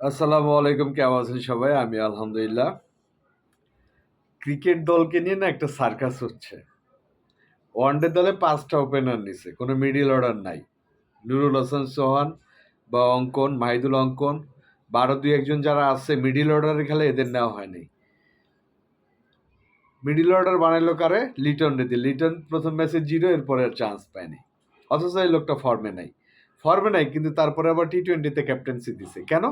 আসসালামু আলাইকুম, কেমন আছেন সবাই? আমি আলহামদুলিল্লাহ। ক্রিকেট দলকে নিয়ে না একটা সার্কাস হচ্ছে। ওয়ানডে দলে পাঁচটা ওপেনার নিছে, কোনো মিডিল অর্ডার নাই। নুরুল হাসান, সোহান বা অঙ্কন, মাহিদুল অঙ্কন, বারো দুই একজন যারা আছে মিডিল অর্ডারে খেলে এদের নেওয়া হয়নি। মিডিল অর্ডার বানাইলো কারে? লিটন রেদি লিটন প্রথম ম্যাচে জিরো এরপরে আর চান্স পায়নি। অথচ এই লোকটা ফর্মে নাই। ফর্মে নাই, কিন্তু তারপরে আবার টি টোয়েন্টিতে ক্যাপ্টেন্সি দিছে। কেন?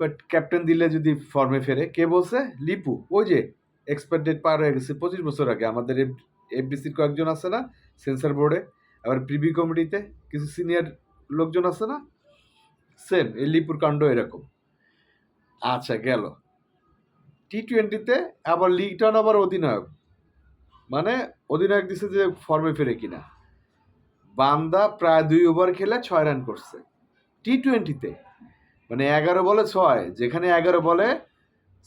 বাট ক্যাপ্টেন দিলে যদি ফর্মে ফেরে, কে বলছে? লিপু। ওই যে এক্সপায়ার ডেট পার হয়ে গেছে পঁচিশ বছর আগে। আমাদের এফবিসির কয়েকজন আছে না সেন্সার বোর্ডে আবার প্রিভি কমিটিতে কিছু সিনিয়র লোকজন আছে না? সেম এই লিপুর কাণ্ড এরকম। আচ্ছা গেল। টি টোয়েন্টিতে আবার লিগটান আবার অধিনায়ক। মানে অধিনায়ক দিছে যে ফর্মে ফেরে কিনা। বান্দা প্রায় দুই ওভার খেলে ছয় রান করছে। টি টোয়েন্টিতে মানে এগারো বলে ছয়, যেখানে এগারো বলে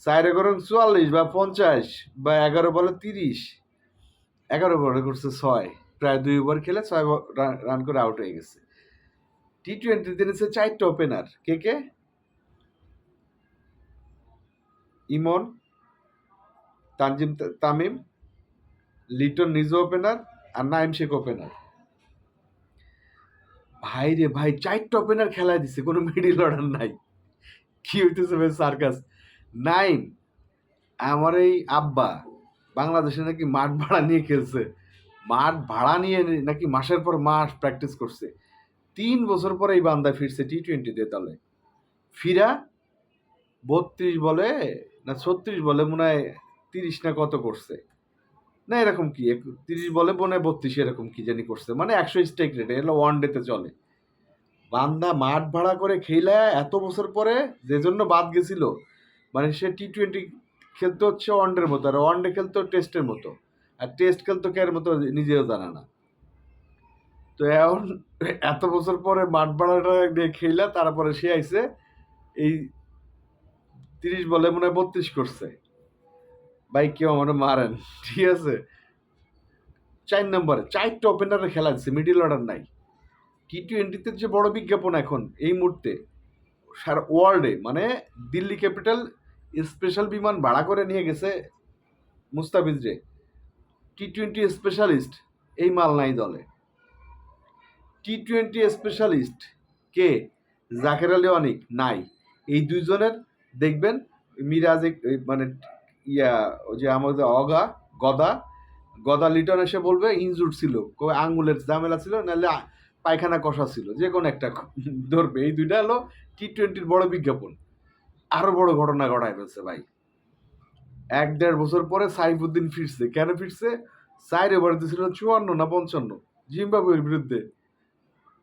চার এগারো চুয়াল্লিশ বা পঞ্চাশ বা এগারো বলে তিরিশ, এগারো বলে করছে ছয়, প্রায় দুই ওভার খেলে ছয় রান করে আউট হয়ে গেছে। টি টোয়েন্টিতে নিচ্ছে চারটা ওপেনার কে কে? ইমন, তানজিম তামিম, লিটন নিজ ওপেনার আর নাইম শেখ ওপেনার ভাই রে ভাই, চারটা ওপেনার খেলায় দিছে, কোনো মিডিল অর্ডার নাই। কি হইতেছে ভাই সার্কাস নাইন, আমার এই আব্বা বাংলাদেশে নাকি মাঠ ভাড়া নিয়ে খেলছে। মাঠ ভাড়া নিয়ে নাকি মাসের পর মাস প্র্যাকটিস করছে। তিন বছর পরে এই বান্দা ফিরছে টি টোয়েন্টিতে তাহলে। ফিরা বত্রিশ বলে না ছত্রিশ বলে মনে হয় তিরিশ না কত করছে। না, এরকম কি? তিরিশ বলে হয় বত্রিশ, এরকম কি জানি করছে। মানে একশো স্ট্রাইক রেটে এগুলো ওয়ান ডেতে চলে। বান্দা মাঠ ভাড়া করে খেলা এত বছর পরে যে জন্য বাদ গেছিল। মানে সে টি টোয়েন্টি খেলতে হচ্ছে ওয়ানডের মতো, আর ওয়ান ওয়ানডে খেলতো টেস্টের মতো। আর টেস্ট খেলতো কেয়ার মতো নিজেও জানা না। তো এখন এত বছর পরে মাঠ ভাড়াটা দিয়ে খেলা তারপরে সে আইসে এই তিরিশ বলে মনে হয় বত্রিশ করছে। ভাই, কেউ আমার মারেন। ঠিক আছে? চার নম্বরে, চারটা ওপেনারে খেলা দিচ্ছে মিডিল অর্ডার নাই। টি টোয়েন্টিতে যে বড় বিজ্ঞাপন এখন, এই মুহূর্তে, সারা ওয়ার্ল্ডে মানে দিল্লি ক্যাপিটাল স্পেশাল বিমান ভাড়া করে নিয়ে গেছে মুস্তাফিজ রে। টি টোয়েন্টি স্পেশালিস্ট এই মাল নাই দলে। টি টোয়েন্টি স্পেশালিস্ট কে? জাকের আলী অনিক, নাই। এই দুইজনের, দেখবেন, মিরাজ মানে ইয়া, যে আমাদের অগা, গদা গদা লিটন এসে বলবে ইনজুর ছিল। কবে আঙ্গুলের ঝামেলা ছিল, নাহলে পায়খানা কষা ছিল। যে কোনো একটা ধরবে। এই দুইটা হলো টি টোয়েন্টির বড় বিজ্ঞাপন। আরও বড় ঘটনা ঘটায় ফেলছে ভাই। এক দেড় বছর পরে সাইফুদ্দিন ফিরছে। কেন ফিরছে? সাইর এবার দিয়েছিল চুয়ান্ন না পঞ্চান্ন। জিম্বাবুয়ের বিরুদ্ধে।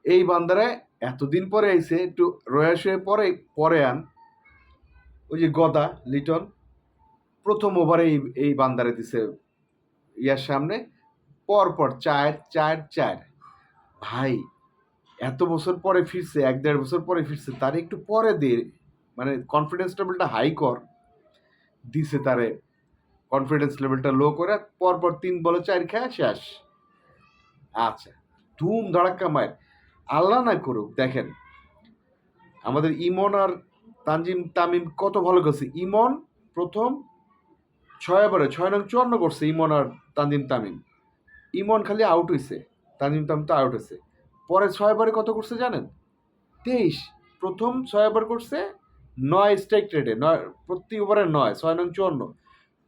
এই বান্দারে এতদিন পরে আইসে একটু রয়াস হয়ে পরে পরে আন। ওই যে গদা, লিটন প্রথম ওভারে এই বান্দারে দিছে ইয়ার সামনে। পরপর চার চার চার। ভাই, এত বছর পরে ফিরছে, এক দেড় বছর পরে ফিরছে, তার একটু পরে দে মানে কনফিডেন্স লেভেলটা হাই কর। দিছে তারে কনফিডেন্স লেভেলটা লো করে, পরপর তিন বলে চার খায় শেষ। আচ্ছা ধুম ধড়াক্কা মায়ের আল্লাহ না করুক, দেখেন, আমাদের ইমন আর তানজিম, তামিম কত ভালো করছে। ইমন প্রথম ছয় ওভারে ছয় নং চুয়ান্ন করছে ইমন আর তানজিম তামিম। ইমন খালি আউট হয়েছে তানজিম তামিম তো আউট হয়েছে পরে ছয় ওভারে কত করছে জানেন? তেইশ। প্রথম ছয় ওভার করছে নয় স্ট্রাইক রেটে, নয়, প্রতি ওভারে নয়, ছয় নং চুয়ান্ন।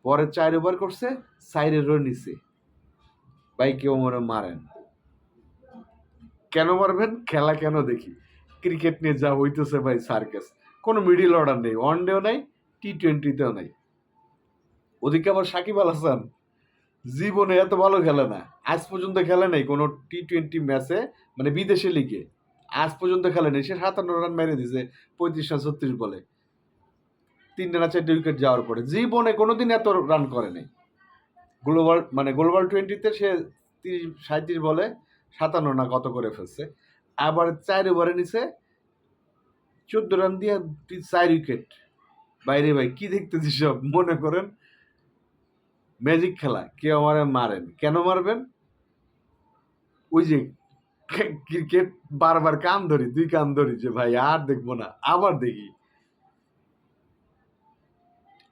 পরে চার ওভার করছে সাইডের রো নিছে ভাই, কেউ মারেন? কেন মারবেন? খেলা কেন দেখি? ক্রিকেট নিয়ে যা হইতেছে ভাই সার্কাস কোনো মিডিল অর্ডার নেই ওয়ান ডেও নাই টি টোয়েন্টিতেও নাই। ওদিকে আবার সাকিব আল হাসান জীবনে এত ভালো খেলে না। আজ পর্যন্ত খেলে নাই কোনো টি টোয়েন্টি ম্যাচে মানে বিদেশে লিগে আজ পর্যন্ত খেলে নেই। সে সাতান্ন রান মেরে দিছে, পঁয়ত্রিশ রান ছত্রিশ বলে। তিনটে না চারটে উইকেট যাওয়ার পরে। জীবনে কোনোদিন এত রান করে নাই। গ্লোবাল মানে গ্লোবাল টোয়েন্টিতে সে তিরিশ সাঁত্রিশ বলে, সাতান্ন না কত করে ফেলছে। আবার চার ওভারে নিছে, চোদ্দ রান দিয়ে চার উইকেট বাইরে ভাই, কি দেখতেছি সব? মনে করেন ম্যাজিক খেলা কেউ আমারে মারেন। কেন মারবেন? ওই যে ক্রিকেট বারবার কান ধরি, দুই কান ধরি যে, ভাই, আর দেখব না, আবার দেখি।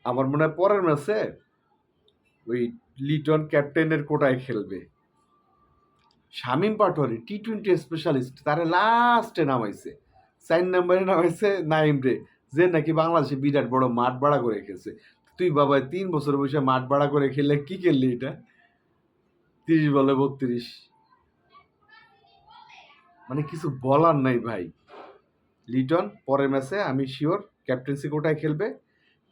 আমার মনে হয় পরের ম্যাচে ওই লিটন ক্যাপ্টেনের কোটায় খেলবে। Shamim Patwari T twenty specialist তারে লাস্টে নামাইছে। চার নম্বরে নামাইছে নাইম রে, যে নাকি বাংলাদেশে বিরাট বড় মাঠ ভাড়া করে খেলছে। তুই বাবা তিন বছর বসে মাঠ ভাড়া করে খেললে কি খেললি এটা? তিরিশ বলে বত্রিশ। মানে কিছু বলার নাই ভাই। লিটন, পরের ম্যাচে আমি শিওর ক্যাপ্টেন্সি কোটায় খেলবে।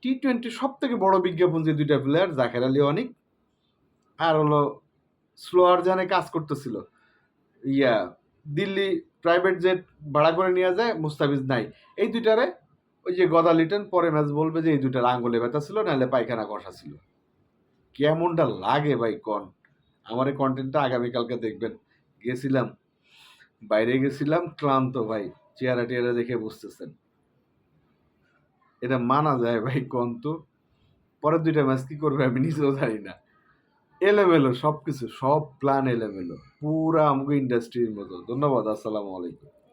টি টোয়েন্টি সব থেকে বড় বিজ্ঞাপন যে দুইটা প্লেয়ার জাকের আলী অনিক, আর হলো স্লোয়ার জানে কাজ করতেছিল। ইয়া, দিল্লি প্রাইভেট জেট ভাড়া করে নিয়ে যায় মুস্তাফিজ নাই। এই দুইটারে ওই যে গদা লিটন, পরে ম্যাচ বলবে যে এই দুটার আঙ্গুলে ব্যথা ছিল, নাহলে পায়খানা কষা ছিল। কেমনটা লাগে ভাই কন? আমার এই কন্টেন্টটা আগামীকালকে দেখবেন। গেছিলাম, বাইরে গেছিলাম, ক্লান্ত ভাই, চেহারা টেহারা দেখে বুঝতেছেন। এটা মানা যায় ভাই কন তো? পরের দুইটা ম্যাচ কী করবে আমি নিজেও জানি না। এলোমেলো সব কিছু সব প্ল্যান এলোমেলো। পুরা আমাকে ইন্ডাস্ট্রির মতো। ধন্যবাদ, আসসালামু আলাইকুম।